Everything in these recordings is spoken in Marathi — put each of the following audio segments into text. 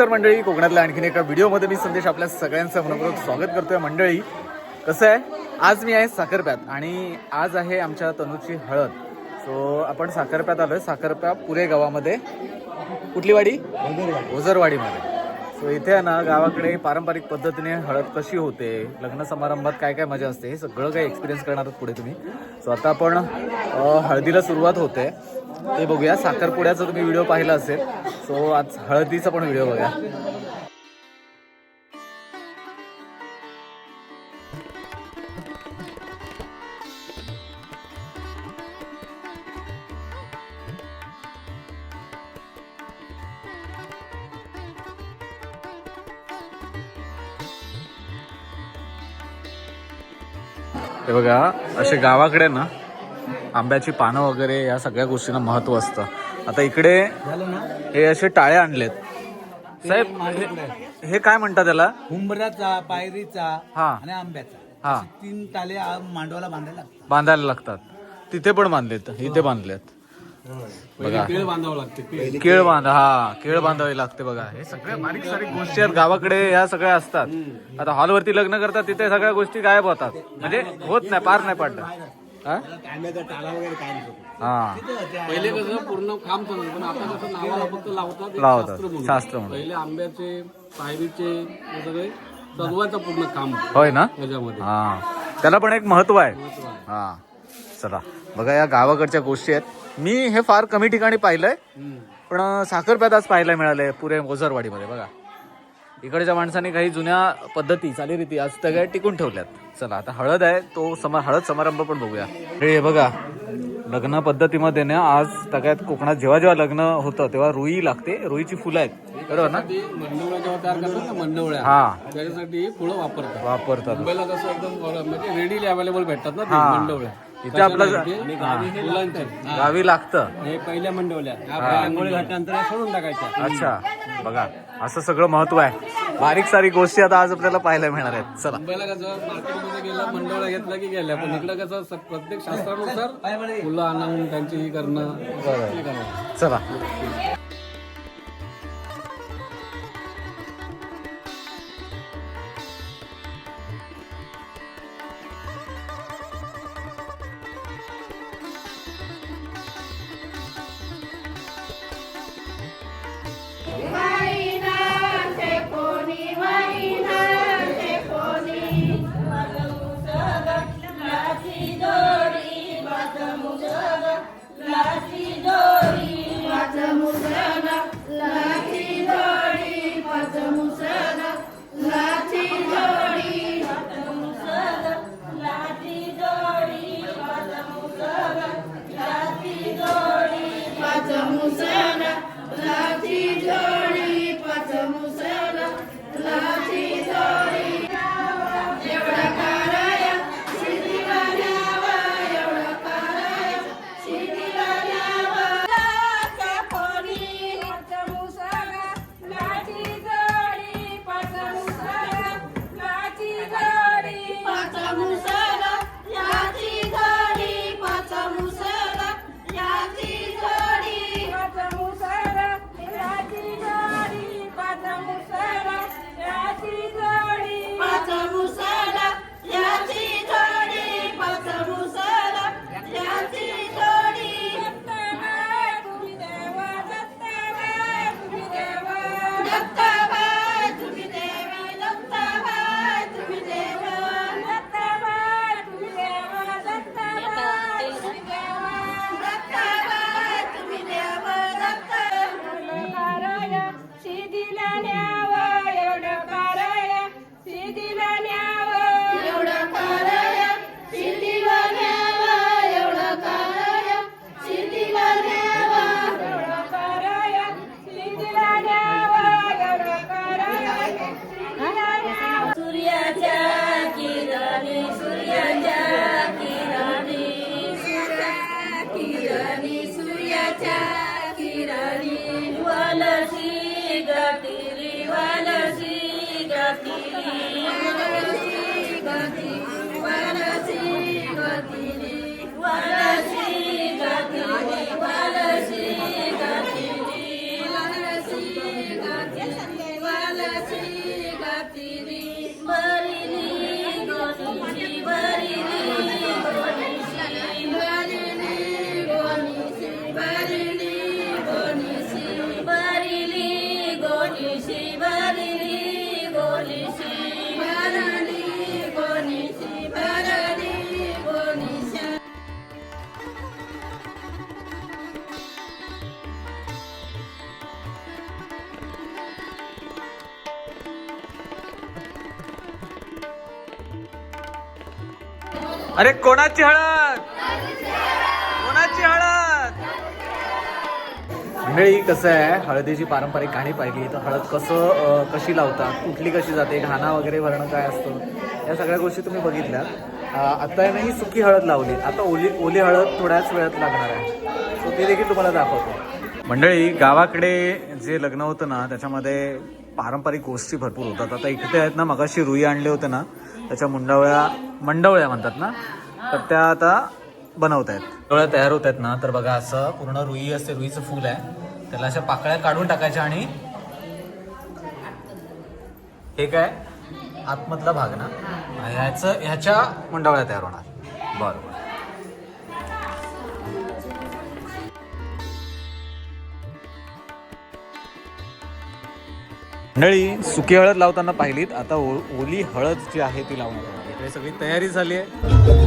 नमस्कार मंडळी. कोकणातल्या आणखीन एका व्हिडिओमध्ये मी संदेश आपल्या सगळ्यांचं मनपूर्वक स्वागत करतोय. मंडळी कसं आहे? आज मी आहे साखरप्यात आणि आज आहे आमच्या तनूची हळद. सो आपण साखरप्यात आलोय. साखरप्या पुरे गावामध्ये. कुठली वाडी? ओझरवाडीमध्ये. सो इथे आहे ना गावाकडे पारंपरिक पद्धतीने हळद कशी होते लग्न समारंभात काय काय मजा असते हे सगळं काही एक्सपिरियन्स करणार आहोत पुढे तुम्ही. सो आता आपण हळदीला सुरुवात होते. ते बघूया. साखरपुड्याचा तुम्ही व्हिडिओ पाहिला असेल. सो आज हळदीचा पण व्हिडिओ बघा हे बघा असे गावाकडे ना आंब्याची पानं वगैरे या सगळ्या गोष्टींना महत्त्व असतं. आता इकडे हे असे टाळे आणलेत. साहेब हे- हे काय म्हणतात त्याला? हुंबराचा पायरीचा हा. आणि आंब्याचा. हा. असे तीन ताले आ- मांडवाला बांधायला लागतात. बांधायला लागतात. तिथे पण बांधलेत इथे बांधलेत. बघा. केळ बांधावं लागते केळ बांधा हा केळ बांधावी लागते बघा. हे सगळ्या बारीक सारीक गोष्टी आहेत गावाकडे या सगळ्या असतात. आता हॉलवरती लग्न करतात तिथे सगळ्या गोष्टी गायब होतात. म्हणजे होत नाही पार नाही पडलं हा? वगैरे हा. पहिले कसं पूर्ण काम चालू पण आता कसं नावाला फक्त लावतात लावतात. शास्त्र म्हणून. पहिले आंब्याचे पायरीचे सगळे सजवायचं पूर्ण काम होय ना? त्याच्यामध्ये. हा. त्याला पण एक महत्त्व आहे. हा. चला. बघा या गावाकडच्या गोष्टी आहेत. मी हे फार कमी ठिकाणी पाहिलंय पण साखरप्यात आज पाहायला मिळालंय पुरे ओझरवाडीमध्ये. बघा. इकडच्या माणसांनी काही जुन्या पद्धती चालीरीती आज सगळ्या टिकून ठेवल्यात. चला आता हळद आहे तो समा हळद समारंभ पण बघूया. हे बघा लग्न पद्धतीमध्ये ना आज सगळ्यात कोकणात जेव्हा जेव्हा लग्न होतं तेव्हा रुई लागते रुईची फुलं आहेत. बरोबर ना? मंडवळ्या. हा. त्याच्यासाठी फुलं वापरतात. वापरतात. मुंबईला कसं एकदम बरं, म्हणजे रेडीली अवेलेबल भेटतात ना ते. मंडवळ्या. इथे आपलं हा. गावी लागतं. हे पहिल्या मंडवल्या. आंघोळी घातल्यानंतर या सोडून टाकायच्या. अच्छा. बघा असं सगळं महत्त्व आहे. बारीक सारीक गोष्टी आता आज आपल्याला पाहायला मिळणार आहेत. चला. मुंबईला कसं मार्केटमध्ये गेलं घेतल्या की गेल्या पण इकडं कसं स- प्रत्येक शास्त्रानुसार फुलं आणून त्यांची ही करणं हे करणं. चला. Yeah. did আছে अरे कोणाची हळद? कोणाची हळद? मंडळी कसं आहे? हळदीची पारंपरिक गाणी पाहिली तर हळद कसं कशी लावतात? कुठली कशी जाते? घाणा वगैरे भरणं काय असतं? या सगळ्या गोष्टी तुम्ही बघितल्या. आता आहे ना ही सुकी हळद लावली. आता ओली ओली हळद थोड्याच वेळात लागणार आहे. सो ते देखील तुम्हाला दाखवतो. मंडळी गावाकडे जे लग्न होतं ना त्याच्यामध्ये पारंपरिक गोष्टी भरपूर होतात. आता इकडे आहेत ना मगाशी रुई आणले होते ना त्याच्या मुंडावळ्या मंडवळ्या म्हणतात ना? तर त्या आता बनवत आहेत डोळ्या तयार होत आहेत ना तर बघा असं पूर्ण रुई असते रुईचं फूल आहे. त्याला अशा पाकळ्या काढून टाकायच्या आणि हे काय? आतमधला भाग ना? ह्याचं ह्याच्या मंडवळ्या तयार होणार. बरोबर मंडळी सुकी हळद लावताना पाहिलीत आता ओ- ओली हळद जी आहे ती लावणार आहे. सगळी तयारी झाली आहे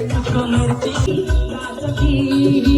i'm gonna take you back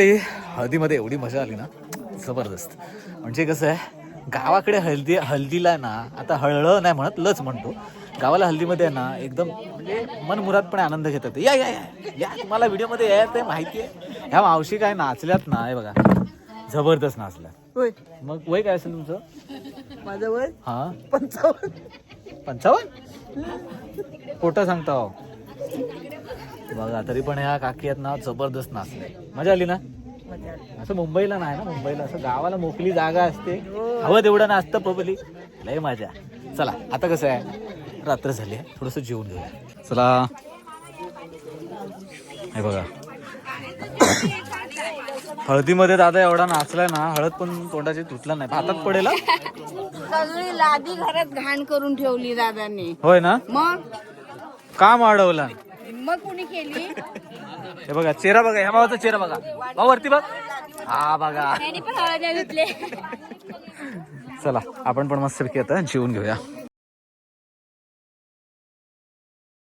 मंडळी हळदीमध्ये एवढी मजा आली ना जबरदस्त. म्हणजे कसं आहे गावाकडे हळदी हळदीला ना आता हळळ नाही म्हणत लच म्हणतो. गावाला हल्दीमध्ये ना एकदम म्हणजे मनमुरादपणे आनंद घेतात या या या या तुम्हाला व्हिडिओमध्ये यायचं आहे माहिती आहे. ह्या मावशी काय नाचल्यात ना हे बघा. जबरदस्त नाचल्या होय. मग वय काय असेल तुमचं? माझं वय हा? पंचावन्न. पंचावन्न? खोटं सांगता हो. बघा तरी पण ह्या काकी आहेत ना जबरदस्त नाचले. मजा आली ना. असं मुंबईला नाही ना मुंबईला असं गावाला मोकळी जागा असते. हवं तेवढं नाचतं पब्लिक. लय मजा. चला आता कसं आहे? रात्र झाली आहे. थोडंसं जेवून घेऊया. चला. हे बघा. हळदीमध्ये दादा एवढा नाचलाय ना हळद पण तोंडाची तुटला नाही. हातात पडेल? सगळी लादी घरात घाण करून ठेवली दादाने. होय ना? मग? काम अडवला मग कुणी केली? हे बघा चेहरा बघा ह्या भावाचा चेहरा बघा. भाऊ वरती बघ. हा बघा. त्यांनी पण हळद घेतले चला आपण पण मस्तपैकी आता जेवून घेऊया.